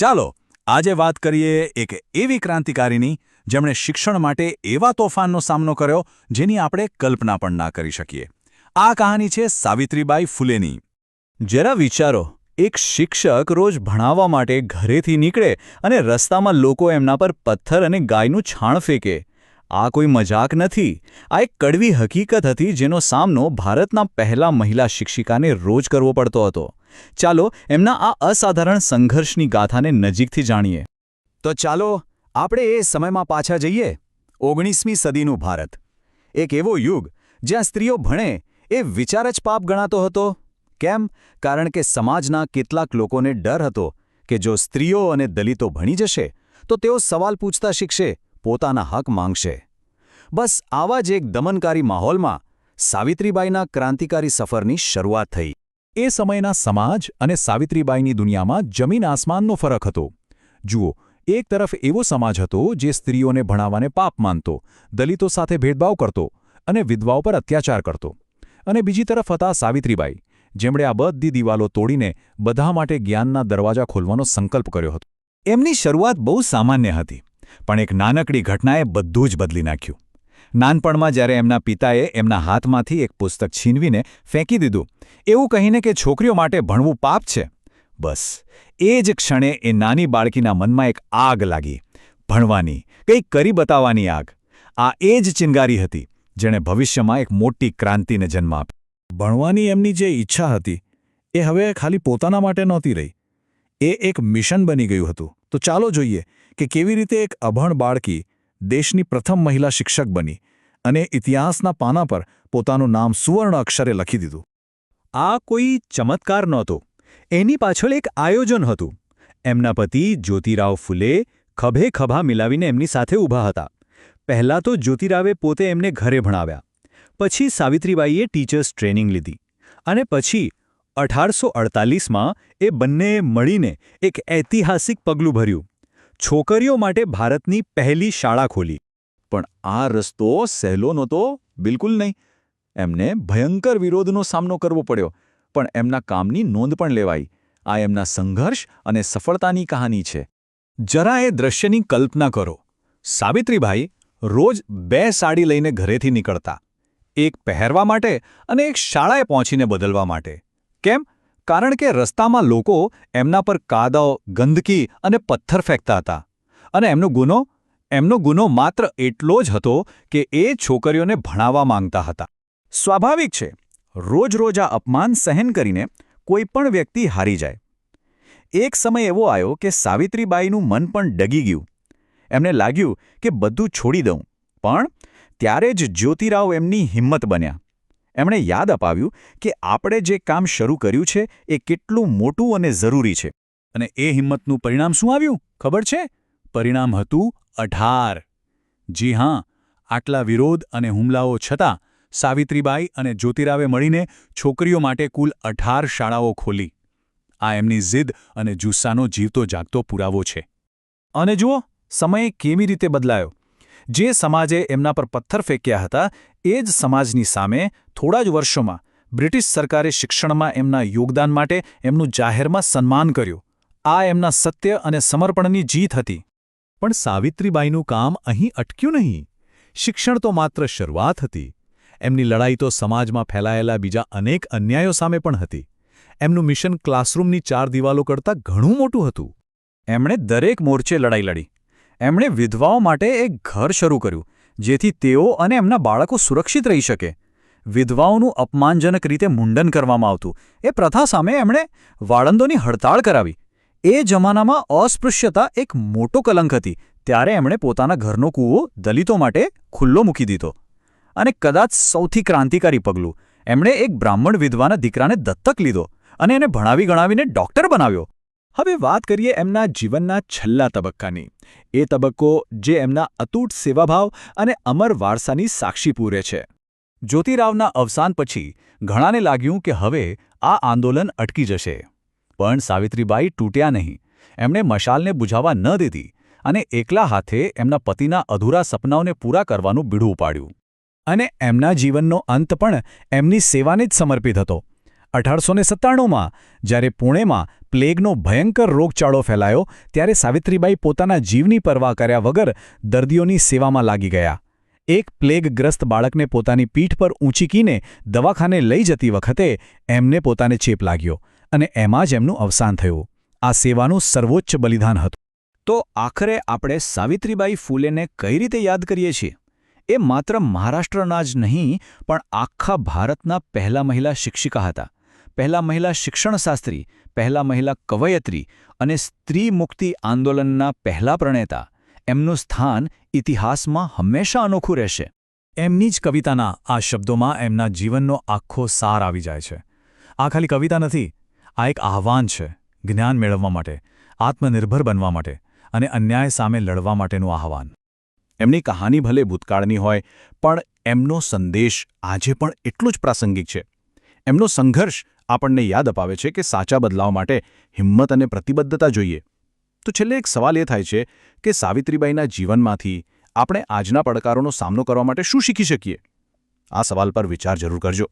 ચાલો, આજે વાત કરીએ એક એવી ક્રાંતિકારીની, જેમણે શિક્ષણ માટે એવા તોફાનનો સામનો કર્યો, જેની આપણે કલ્પના પણ ના કરી શકીએ. આ કહાની છે સાવિત્રીબાઈ ફૂલેની. જરા વિચારો, એક શિક્ષક રોજ ભણાવવા માટે ઘરેથી નીકળે અને રસ્તામાં લોકો એમના પર પથ્થર અને ગાયનું છાણ ફેંકે. આ કોઈ મજાક નથી. આ એક કડવી હકીકત હતી જેનો સામનો ભારતના પહેલા મહિલા શિક્ષિકાને રોજ કરવો પડતો હતો. ચાલો એમના આ અસાધારણ સંઘર્ષની ગાથાને નજીકથી જાણીએ. તો ચાલો આપણે એ સમયમાં પાછા જઈએ. ઓગણીસમી સદીનું ભારત. એક એવો યુગ જ્યાં સ્ત્રીઓ ભણે એ વિચાર જ પાપ ગણાતો હતો. કેમ? કારણ કે સમાજના કેટલાક લોકોને ડર હતો કે જો સ્ત્રીઓ અને દલિતો ભણી જશે, તો તેઓ સવાલ પૂછતા શીખશે, પોતાના હક માંગશે. બસ આવા જ એક દમનકારી માહોલમાં સાવિત્રીબાઈના ક્રાંતિકારી સફરની શરૂઆત થઈ. એ સમયના સમાજ અને સાવિત્રીબાઈની દુનિયામાં જમીન આસમાનનો ફરક હતો. જુઓ, એક તરફ એવો સમાજ હતો જે સ્ત્રીઓને ભણાવવાને પાપ માનતો, દલિતો સાથે ભેદભાવ કરતો અને વિધવાઓ પર અત્યાચાર કરતો. અને બીજી તરફ હતા સાવિત્રીબાઈ, જેમણે આ બધી દિવાલો તોડીને બધા માટે જ્ઞાનના દરવાજા ખોલવાનો સંકલ્પ કર્યો હતો. એમની શરૂઆત બહુ સામાન્ય હતી, પણ એક નાનકડી ઘટનાએ બધું જ બદલી નાખ્યું. નાનપણમાં જ્યારે એમના પિતાએ એમના હાથમાંથી એક પુસ્તક છીનવીને ફેંકી દીધું, એવું કહીને કે છોકરીઓ માટે ભણવું પાપ છે. બસ, એ જ ક્ષણે એ નાની બાળકીના મનમાં એક આગ લાગી. ભણવાની, કંઈક કરી બતાવવાની આગ. આ એ જ ચિનગારી હતી, જેણે ભવિષ્યમાં એક મોટી ક્રાંતિને જન્મ આપ્યો. ભણવાની એમની જે ઈચ્છા હતી, એ હવે ખાલી પોતાના માટે નહોતી રહી. એ એક મિશન બની ગયું હતું. તો ચાલો જોઈએ કે કેવી રીતે એક અભણ બાળકી દેશની પ્રથમ મહિલા શિક્ષક બની અને ઇતિહાસના પાના પર પોતાનું નામ સુવર્ણ અક્ષરે લખી દીધું. આ કોઈ ચમત્કાર નહોતો. એની પાછળ એક આયોજન હતું. એમના પતિ જ્યોતિરાવ ફુલે ખભે ખભા મિલાવીને એમની સાથે ઊભા હતા. પહેલાં તો જ્યોતિરાવે પોતે એમને ઘરે ભણાવ્યા. પછી સાવિત્રીબાઈએ ટીચર્સ ટ્રેનિંગ લીધી અને પછી અઢારસો અડતાલીસમાં એ બંનેએ મળીને એક ઐતિહાસિક પગલું ભર્યું. છોકરીઓ માટે ભારતની પહેલી શાળા ખોલી. પણ આ રસ્તો સહેલો નહોતો, બિલકુલ નહીં. એમને ભયંકર વિરોધનો સામનો કરવો પડ્યો, પણ એમના કામની નોંધ પણ લેવાઈ. આ એમના સંઘર્ષ અને સફળતાની કહાની છે. જરા એ દ્રશ્યની કલ્પના કરો. સાવિત્રીભાઈ રોજ બે સાડી લઈને ઘરેથી નીકળતા. એક પહેરવા માટે અને એક શાળાએ પહોંચીને બદલવા માટે. કેમ? કારણ કે રસ્તામાં લોકો એમના પર કાદવ ગંદકી અને પથ્થર ફેંકતા હતા. અને એમનો ગુનો એમનો ગુનો માત્ર એટલો જ હતો કે એ છોકરીઓને ભણાવવા માંગતા હતા. સ્વાભાવિક છે, રોજ રોજ આ અપમાન સહન કરીને કોઈ પણ વ્યક્તિ હારી જાય. એક સમય એવો આવ્યો કે સાવિત્રીબાઈનું મન પણ ડગી ગયું. એમને લાગ્યું કે બધું છોડી દઉં, પણ ત્યારે જ જ્યોતિરાવ એમની હિંમત બન્યા. એમણે યાદ અપાવ્યું કે આપણે જે કામ શરૂ કર્યું છે એ કેટલું મોટું અને જરૂરી છે. અને એ હિંમતનું પરિણામ શું આવ્યું? ખબર છે? પરિણામ હતું અઢાર. જી હા, આટલા વિરોધ અને હુમલાઓ છતાં સાવિત્રીબાઈ અને જ્યોતિરાવે મળીને છોકરીઓ માટે કુલ અઢાર શાળાઓ ખોલી. આ એમની જીદ અને જુસ્સાનો જીવતો જાગતો પુરાવો છે. અને જુઓ, સમય કેવી રીતે બદલાયો? જે સમાજે એમના પર પથ્થર ફેંક્યા હતા, એ જ સમાજની સામે થોડા જ વર્ષોમાં બ્રિટિશ સરકારે શિક્ષણમાં એમના યોગદાન માટે એમનું જાહેરમાં સન્માન કર્યું. આ એમના સત્ય અને સમર્પણની જીત હતી. પણ સાવિત્રીબાઈનું કામ અહીં અટક્યું નહીં. શિક્ષણ તો માત્ર શરૂઆત હતી. એમની લડાઈ તો સમાજમાં ફેલાયેલા બીજા અનેક અન્યાયો સામે પણ હતી. એમનું મિશન ક્લાસરૂમની ચાર દિવાલો કરતાં ઘણું મોટું હતું. એમણે દરેક મોરચે લડાઈ લડી. એમણે વિધવાઓ માટે એક ઘર શરૂ કર્યું, જેથી તેઓ અને એમના બાળકો સુરક્ષિત રહી શકે. વિધવાઓનું અપમાનજનક રીતે મુંડન કરવામાં આવતું. એ પ્રથા સામે એમણે વાળંદોની હડતાળ કરાવી. એ જમાનામાં અસ્પૃશ્યતા એક મોટો કલંક હતી. ત્યારે એમણે પોતાના ઘરનો કૂવો દલિતો માટે ખુલ્લો મૂકી દીધો. અને કદાચ સૌથી ક્રાંતિકારી પગલું, એમણે એક બ્રાહ્મણ વિધવાના દીકરાને દત્તક લીધો અને એને ભણાવી ગણાવીને ડોક્ટર બનાવ્યો. હવે વાત કરીએ એમના જીવનના છેલ્લા તબક્કાની. એ તબક્કો જે એમના અતૂટ સેવાભાવ અને અમર વારસાની સાક્ષી પૂરે છે. જ્યોતિરાવના અવસાન પછી ઘણાને લાગ્યું કે હવે આ આંદોલન અટકી જશે. પણ સાવિત્રીબાઈ તૂટ્યા નહીં. એમણે મશાલને બુઝાવવા ન દીધી અને એકલા હાથે એમના પતિના અધૂરા સપનાઓને પૂરા કરવાનું બીડું પાડ્યું અને એમના જીવનનો અંત પણ એમની સેવાને જ સમર્પિત હતો. અઢારસો ને સત્તાણુંમાં, જ્યારે પુણેમાં પ્લેગનો ભયંકર રોગચાળો ફેલાયો, ત્યારે સાવિત્રીબાઈ પોતાના જીવની પરવા કર્યા વગર દર્દીઓની સેવામાં લાગી ગયા. એક પ્લેગગ્રસ્ત બાળકને પોતાની પીઠ પર ઊંચીકીને દવાખાને લઈ જતી વખતે એમને પોતાને ચેપ લાગ્યો અને એમાં જ એમનું અવસાન થયું. આ સેવાનું સર્વોચ્ચ બલિદાન હતું. તો આખરે આપણે સાવિત્રીબાઈ ફૂલેને કઈ રીતે યાદ કરીએ છીએ? એ માત્ર મહારાષ્ટ્રના જ નહીં, પણ આખા ભારતના પહેલા મહિલા શિક્ષિકા હતા. પહેલા મહિલા શિક્ષણશાસ્ત્રી, પહેલા મહિલા કવયત્રી અને સ્ત્રી મુક્તિ આંદોલનના પહેલા પ્રણેતા. એમનું સ્થાન ઇતિહાસમાં હંમેશા અનોખું રહેશે. એમની જ કવિતાના આ શબ્દોમાં એમના જીવનનો આખો સાર આવી જાય છે. આ ખાલી કવિતા નથી, આ એક આહ્વાન છે, જ્ઞાન મેળવવા માટે, આત્મનિર્ભર બનવા માટે અને અન્યાય સામે લડવા માટેનું આહ્વાન. એમની કહાની ભલે ભૂતકાળની હોય, પણ એમનો સંદેશ આજે પણ એટલો જ પ્રાસંગિક છે. એમનો સંઘર્ષ આપણને યાદ અપાવે છે કે સાચા બદલાવ માટે હિંમત અને પ્રતિબદ્ધતા જોઈએ. તો છેલ્લે એક સવાલ એ થાય છે કે સાવિત્રીબાઈના જીવનમાંથી આપણે આજના પડકારોનો સામનો કરવા માટે શું શીખી શકીએ? આ સવાલ પર વિચાર જરૂર કરજો.